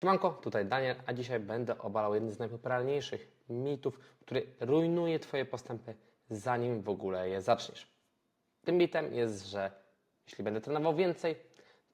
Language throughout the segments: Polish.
Siemanko, tutaj Daniel, a dzisiaj będę obalał jeden z najpopularniejszych mitów, który rujnuje Twoje postępy, zanim w ogóle je zaczniesz. Tym mitem jest, że jeśli będę trenował więcej,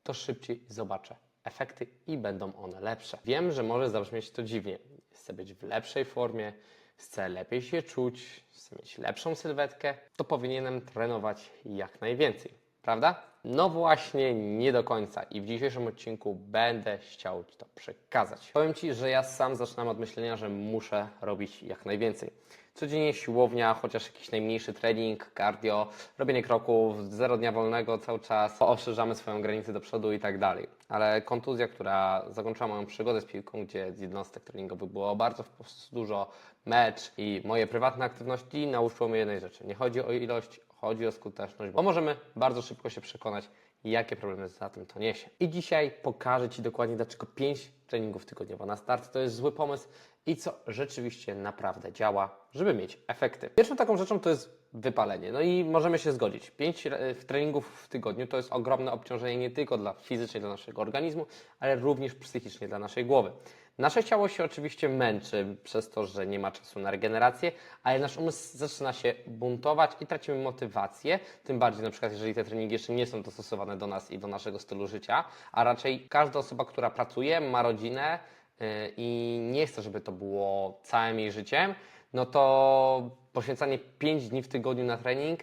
to szybciej zobaczę efekty i będą one lepsze. Wiem, że może zabrzmieć to dziwnie. Chcę być w lepszej formie, chcę lepiej się czuć, chcę mieć lepszą sylwetkę, to powinienem trenować jak najwięcej. Prawda? No właśnie, nie do końca. I w dzisiejszym odcinku będę chciał Ci to przekazać. Powiem Ci, że ja sam zaczynam od myślenia, że muszę robić jak najwięcej. Codziennie siłownia, chociaż jakiś najmniejszy trening, cardio, robienie kroków, zero dnia wolnego cały czas, poszerzamy swoją granicę do przodu i tak dalej. Ale kontuzja, która zakończyła moją przygodę z piłką, gdzie z jednostek treningowych było bardzo dużo, mecz i moje prywatne aktywności nauczyło mnie jednej rzeczy. Nie chodzi o ilość, chodzi o skuteczność, bo możemy bardzo szybko się przekonać, jakie problemy za tym to niesie. I dzisiaj pokażę Ci dokładnie, dlaczego 5 treningów tygodniowo na start to jest zły pomysł i co rzeczywiście naprawdę działa, żeby mieć efekty. Pierwszą taką rzeczą to jest wypalenie. No i możemy się zgodzić. 5 treningów w tygodniu to jest ogromne obciążenie nie tylko dla fizycznie dla naszego organizmu, ale również psychicznie dla naszej głowy. Nasze ciało się oczywiście męczy przez to, że nie ma czasu na regenerację, ale nasz umysł zaczyna się buntować i tracimy motywację. Tym bardziej na przykład, jeżeli te treningi jeszcze nie są dostosowane do nas i do naszego stylu życia, a raczej każda osoba, która pracuje, ma rodzinę yy, i nie chce, żeby to było całym jej życiem, no to poświęcanie 5 dni w tygodniu na trening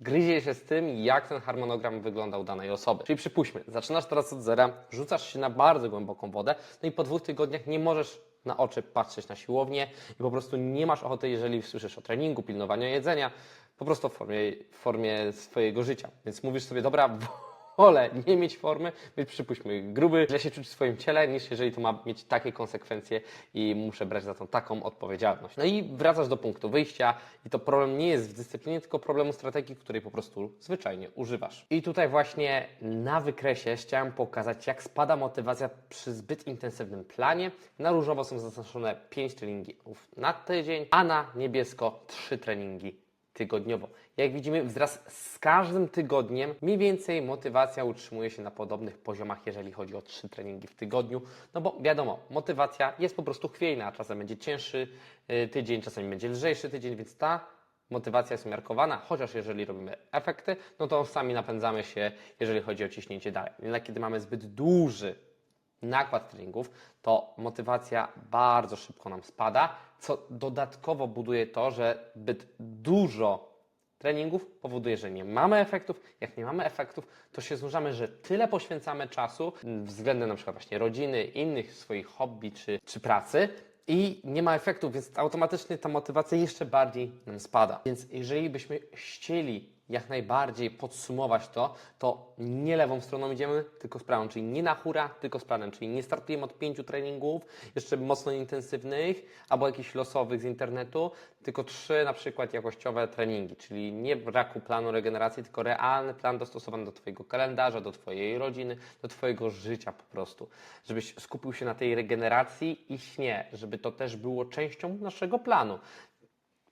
gryzie się z tym, jak ten harmonogram wygląda u danej osoby. Czyli przypuśćmy, zaczynasz teraz od zera, rzucasz się na bardzo głęboką wodę, no i po dwóch tygodniach nie możesz na oczy patrzeć na siłownię i po prostu nie masz ochoty, jeżeli słyszysz o treningu, pilnowaniu jedzenia, po prostu w formie, w formie swojego życia. Więc mówisz sobie, dobra, wolę nie mieć formy, być przypuśćmy gruby, źle się czuć w swoim ciele, niż jeżeli to ma mieć takie konsekwencje i muszę brać za to taką odpowiedzialność. No i wracasz do punktu wyjścia i to problem nie jest w dyscyplinie, tylko problemu strategii, której po prostu zwyczajnie używasz. I tutaj właśnie na wykresie chciałem pokazać, jak spada motywacja przy zbyt intensywnym planie. Na różowo są zaznaczone 5 treningów na tydzień, a na niebiesko 3 treningi tygodniowo. Jak widzimy, wraz z każdym tygodniem mniej więcej motywacja utrzymuje się na podobnych poziomach, jeżeli chodzi o trzy treningi w tygodniu. No bo wiadomo, motywacja jest po prostu chwiejna, czasem będzie cięższy y, tydzień, czasem będzie lżejszy tydzień, więc ta motywacja jest umiarkowana, chociaż jeżeli robimy efekty, no to sami napędzamy się, jeżeli chodzi o ciśnięcie dalej. Jednak kiedy mamy zbyt duży nakład treningów, to motywacja bardzo szybko nam spada, co dodatkowo buduje to, że zbyt dużo treningów powoduje, że nie mamy efektów. Jak nie mamy efektów, to się znużamy, że tyle poświęcamy czasu względem na przykład właśnie rodziny, innych swoich hobby czy, czy pracy, i nie ma efektów, więc automatycznie ta motywacja jeszcze bardziej nam spada. Więc jeżeli byśmy chcieli jak najbardziej podsumować to, to nie lewą stroną idziemy, tylko z prawą, czyli nie na hura, tylko z planem, czyli nie startujemy od pięciu treningów, jeszcze mocno intensywnych, albo jakichś losowych z internetu, tylko trzy na przykład jakościowe treningi, czyli nie braku planu regeneracji, tylko realny plan dostosowany do Twojego kalendarza, do Twojej rodziny, do Twojego życia po prostu. Żebyś skupił się na tej regeneracji i śnie, żeby to też było częścią naszego planu.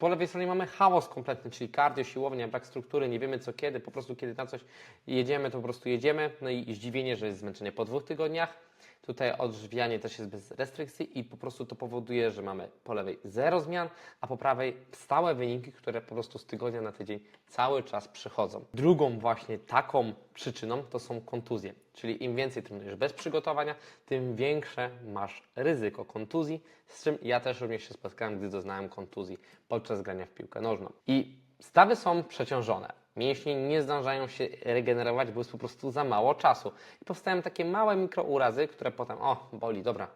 Po lewej stronie mamy chaos kompletny, czyli kardio, siłownia, brak struktury, nie wiemy co kiedy, po prostu kiedy na coś jedziemy, to po prostu jedziemy. No i zdziwienie, że jest zmęczenie po dwóch tygodniach. Tutaj odżywianie też jest bez restrykcji i po prostu to powoduje, że mamy po lewej zero zmian, a po prawej stałe wyniki, które po prostu z tygodnia na tydzień cały czas przychodzą. Drugą właśnie taką przyczyną to są kontuzje, czyli im więcej trenujesz bez przygotowania, tym większe masz ryzyko kontuzji, z czym ja też również się spotkałem, gdy doznałem kontuzji podczas grania w piłkę nożną. I stawy są przeciążone. Mięśnie nie zdążają się regenerować, bo jest po prostu za mało czasu. I powstają takie małe mikrourazy, które potem, o, boli, dobra,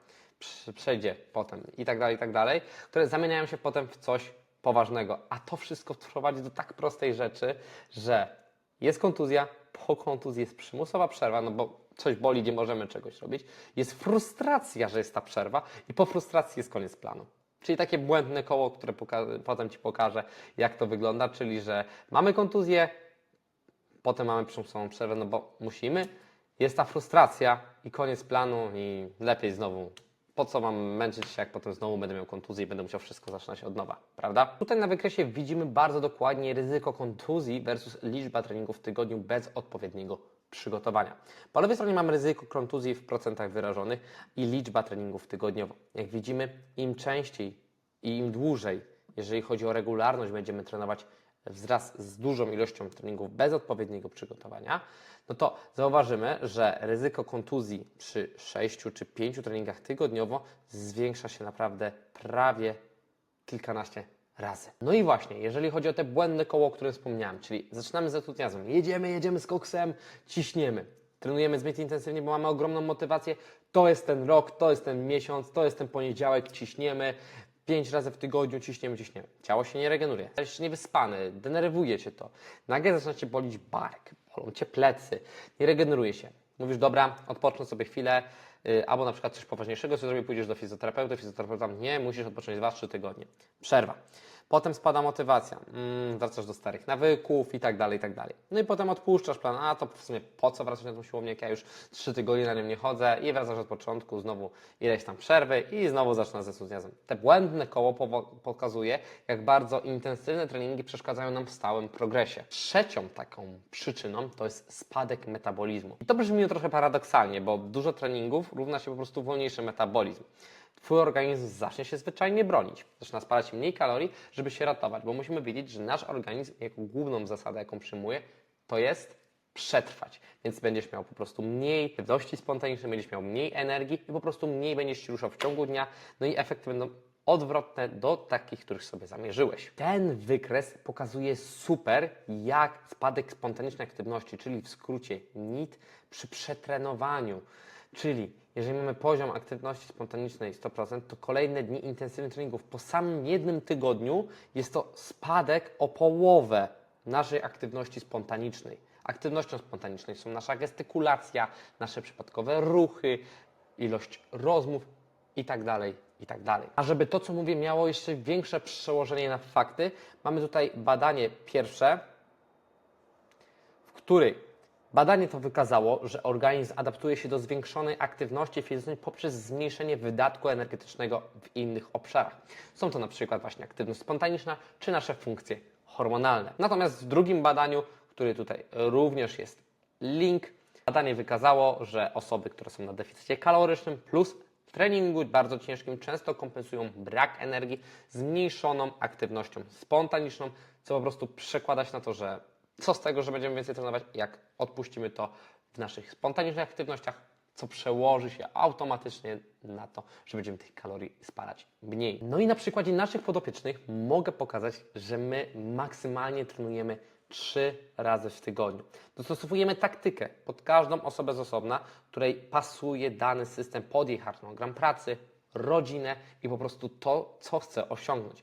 przejdzie potem i tak dalej, i tak dalej, które zamieniają się potem w coś poważnego. A to wszystko prowadzi do tak prostej rzeczy, że jest kontuzja, po kontuzji jest przymusowa przerwa, no bo coś boli, nie możemy czegoś robić. Jest frustracja, że jest ta przerwa i po frustracji jest koniec planu. Czyli takie błędne koło, które potem Ci pokażę, jak to wygląda, czyli że mamy kontuzję, potem mamy przymusową przerwę, no bo musimy, jest ta frustracja i koniec planu i lepiej znowu. Po co mam męczyć się, jak potem znowu będę miał kontuzję i będę musiał wszystko zaczynać od nowa, prawda? Tutaj na wykresie widzimy bardzo dokładnie ryzyko kontuzji versus liczba treningów w tygodniu bez odpowiedniego przygotowania. Po lewej stronie mamy ryzyko kontuzji w procentach wyrażonych i liczba treningów tygodniowo. Jak widzimy, im częściej i im dłużej, jeżeli chodzi o regularność, będziemy trenować wraz z dużą ilością treningów bez odpowiedniego przygotowania, no to zauważymy, że ryzyko kontuzji przy 6 czy 5 treningach tygodniowo zwiększa się naprawdę prawie kilkanaście razy. No i właśnie, jeżeli chodzi o te błędne koło, o którym wspomniałem, czyli zaczynamy z entuzjazmem, jedziemy, jedziemy z koksem, ciśniemy, trenujemy zbyt intensywnie, bo mamy ogromną motywację, to jest ten rok, to jest ten miesiąc, to jest ten poniedziałek, ciśniemy, pięć razy w tygodniu ciśniemy, ciśniemy. Ciało się nie regeneruje, jesteś niewyspany, denerwuje Cię to, nagle zaczyna bolić bark, bolą Cię plecy, nie regeneruje się. Mówisz, dobra, odpocznę sobie chwilę, yy, albo na przykład coś poważniejszego sobie zrobię, pójdziesz do fizjoterapeuty, fizjoterapeuta nie, musisz odpocząć 2-3 tygodnie. Przerwa. Potem spada motywacja, mm, wracasz do starych nawyków i tak dalej, i tak dalej. No i potem odpuszczasz plan, a to w sumie po co wracać na tą siłownię, jak ja już 3 tygodnie na nią nie chodzę i wracasz od początku, znowu ileś tam przerwy i znowu zaczynasz ze entuzjazmem. Te błędne koło pokazuje, jak bardzo intensywne treningi przeszkadzają nam w stałym progresie. Trzecią taką przyczyną to jest spadek metabolizmu. I to brzmi trochę paradoksalnie, bo dużo treningów równa się po prostu wolniejszy metabolizm. Twój organizm zacznie się zwyczajnie bronić. Zaczyna spalać mniej kalorii, żeby się ratować, bo musimy wiedzieć, że nasz organizm, jako główną zasadę, jaką przyjmuje, to jest przetrwać. Więc będziesz miał po prostu mniej aktywności spontanicznej, będziesz miał mniej energii i po prostu mniej będziesz się ruszał w ciągu dnia, no i efekty będą odwrotne do takich, których sobie zamierzyłeś. Ten wykres pokazuje super, jak spadek spontanicznej aktywności, czyli w skrócie NIT, przy przetrenowaniu, czyli jeżeli mamy poziom aktywności spontanicznej 100%, to kolejne dni intensywnych treningów po samym jednym tygodniu jest to spadek o połowę naszej aktywności spontanicznej. Aktywnością spontaniczną są nasza gestykulacja, nasze przypadkowe ruchy, ilość rozmów i tak dalej, i tak. A żeby to, co mówię, miało jeszcze większe przełożenie na fakty, mamy tutaj badanie pierwsze, w której badanie to wykazało, że organizm adaptuje się do zwiększonej aktywności fizycznej poprzez zmniejszenie wydatku energetycznego w innych obszarach. Są to na przykład właśnie aktywność spontaniczna czy nasze funkcje hormonalne. Natomiast w drugim badaniu, który tutaj również jest link, badanie wykazało, że osoby, które są na deficycie kalorycznym plus treningu bardzo ciężkim często kompensują brak energii zmniejszoną aktywnością spontaniczną, co po prostu przekłada się na to, że co z tego, że będziemy więcej trenować, jak odpuścimy to w naszych spontanicznych aktywnościach, co przełoży się automatycznie na to, że będziemy tych kalorii spalać mniej. No i na przykładzie naszych podopiecznych mogę pokazać, że my maksymalnie trenujemy trzy razy w tygodniu. Dostosowujemy taktykę pod każdą osobę z osobna, której pasuje dany system pod jej harmonogram pracy, rodzinę i po prostu to, co chce osiągnąć.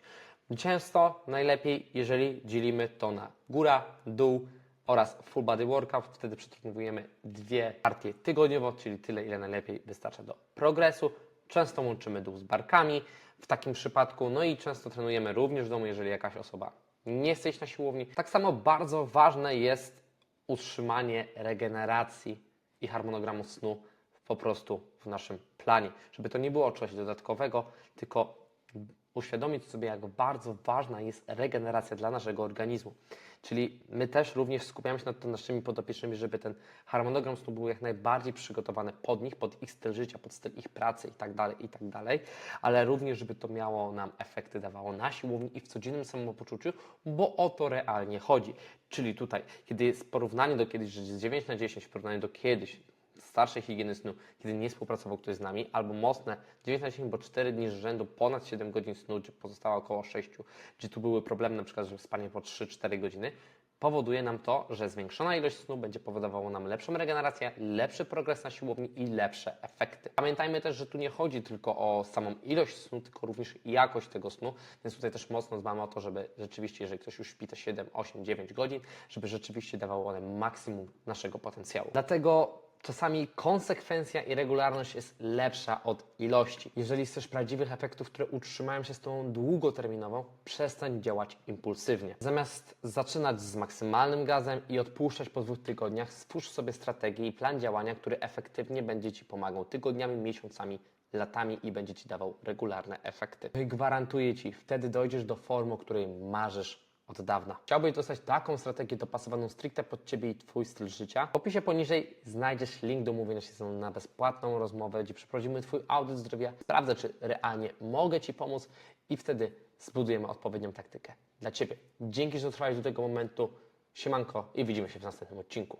Często najlepiej, jeżeli dzielimy to na góra, dół oraz full body workout. Wtedy przetrenowujemy dwie partie tygodniowo, czyli tyle, ile najlepiej wystarcza do progresu. Często łączymy dół z barkami w takim przypadku, no i często trenujemy również w domu, jeżeli jakaś osoba nie chce iść na siłowni. Tak samo bardzo ważne jest utrzymanie regeneracji i harmonogramu snu po prostu w naszym planie, żeby to nie było czegoś dodatkowego, tylko uświadomić sobie, jak bardzo ważna jest regeneracja dla naszego organizmu. Czyli my też również skupiamy się nad naszymi podopiecznymi, żeby ten harmonogram snu był jak najbardziej przygotowany pod nich, pod ich styl życia, pod styl ich pracy i tak dalej, i tak ale również, żeby to miało nam efekty, dawało na siłowni i w codziennym samopoczuciu, bo o to realnie chodzi. Czyli tutaj, kiedy jest porównanie do kiedyś, że jest 9 na 10 w porównaniu do kiedyś, starszej higieny snu, kiedy nie współpracował ktoś z nami, albo mocne 9 na 10, bo 4 dni z rzędu ponad 7 godzin snu, gdzie pozostała około 6, gdzie tu były problemy na przykład, że spanie po 3-4 godziny, powoduje nam to, że zwiększona ilość snu będzie powodowało nam lepszą regenerację, lepszy progres na siłowni i lepsze efekty. Pamiętajmy też, że tu nie chodzi tylko o samą ilość snu, tylko również jakość tego snu, więc tutaj też mocno dbamy o to, żeby rzeczywiście, jeżeli ktoś już śpi te 7, 8, 9 godzin, żeby rzeczywiście dawało one maksimum naszego potencjału. Dlatego czasami konsekwencja i regularność jest lepsza od ilości. Jeżeli chcesz prawdziwych efektów, które utrzymają się z tą długoterminowo, przestań działać impulsywnie. Zamiast zaczynać z maksymalnym gazem i odpuszczać po dwóch tygodniach, stwórz sobie strategię i plan działania, który efektywnie będzie Ci pomagał tygodniami, miesiącami, latami i będzie Ci dawał regularne efekty. I gwarantuję Ci, wtedy dojdziesz do formy, o której marzysz od dawna. Chciałbyś dostać taką strategię dopasowaną stricte pod Ciebie i Twój styl życia? W opisie poniżej znajdziesz link do umówienia się na bezpłatną rozmowę, gdzie przeprowadzimy Twój audyt zdrowia, sprawdzę, czy realnie mogę Ci pomóc i wtedy zbudujemy odpowiednią taktykę dla Ciebie. Dzięki, że dotrwałeś do tego momentu. Siemanko i widzimy się w następnym odcinku.